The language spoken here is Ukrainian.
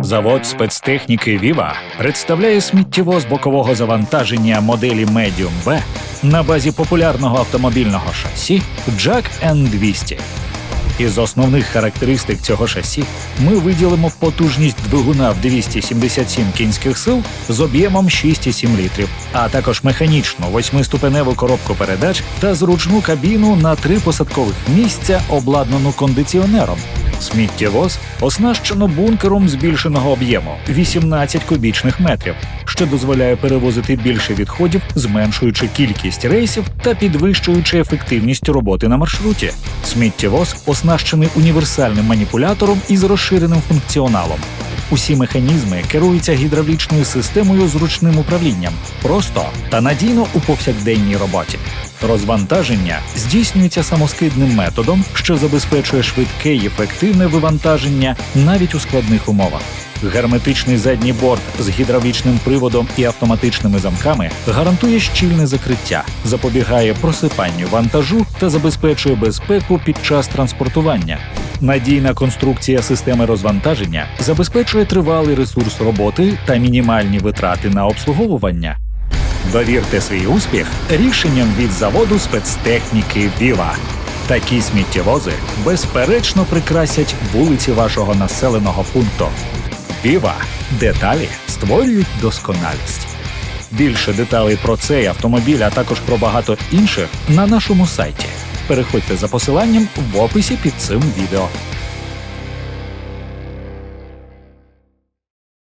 Завод спецтехніки Віва представляє сміттєвоз бокового завантаження моделі Medium V на базі популярного автомобільного шасі Jack N200. Із основних характеристик цього шасі ми виділимо потужність двигуна в 277 кінських сил з об'ємом 6,7 літрів, а також механічну восьмиступеневу коробку передач та зручну кабіну на три посадкових місця, обладнану кондиціонером. Сміттєвоз оснащено бункером збільшеного об'єму 18 кубічних метрів, що дозволяє перевозити більше відходів, зменшуючи кількість рейсів та підвищуючи ефективність роботи на маршруті. Сміттєвоз оснащений універсальним маніпулятором із розширеним функціоналом. Усі механізми керуються гідравлічною системою з ручним управлінням, просто та надійно у повсякденній роботі. Розвантаження здійснюється самоскидним методом, що забезпечує швидке й ефективне вивантаження навіть у складних умовах. Герметичний задній борт з гідравлічним приводом і автоматичними замками гарантує щільне закриття, запобігає просипанню вантажу та забезпечує безпеку під час транспортування. Надійна конструкція системи розвантаження забезпечує тривалий ресурс роботи та мінімальні витрати на обслуговування. Довірте свій успіх рішенням від заводу спецтехніки Віва. Такі сміттєвози безперечно прикрасять вулиці вашого населеного пункту. Віва деталі створюють досконалість. Більше деталей про цей автомобіль, а також про багато інших на нашому сайті. Переходьте за посиланням в описі під цим відео.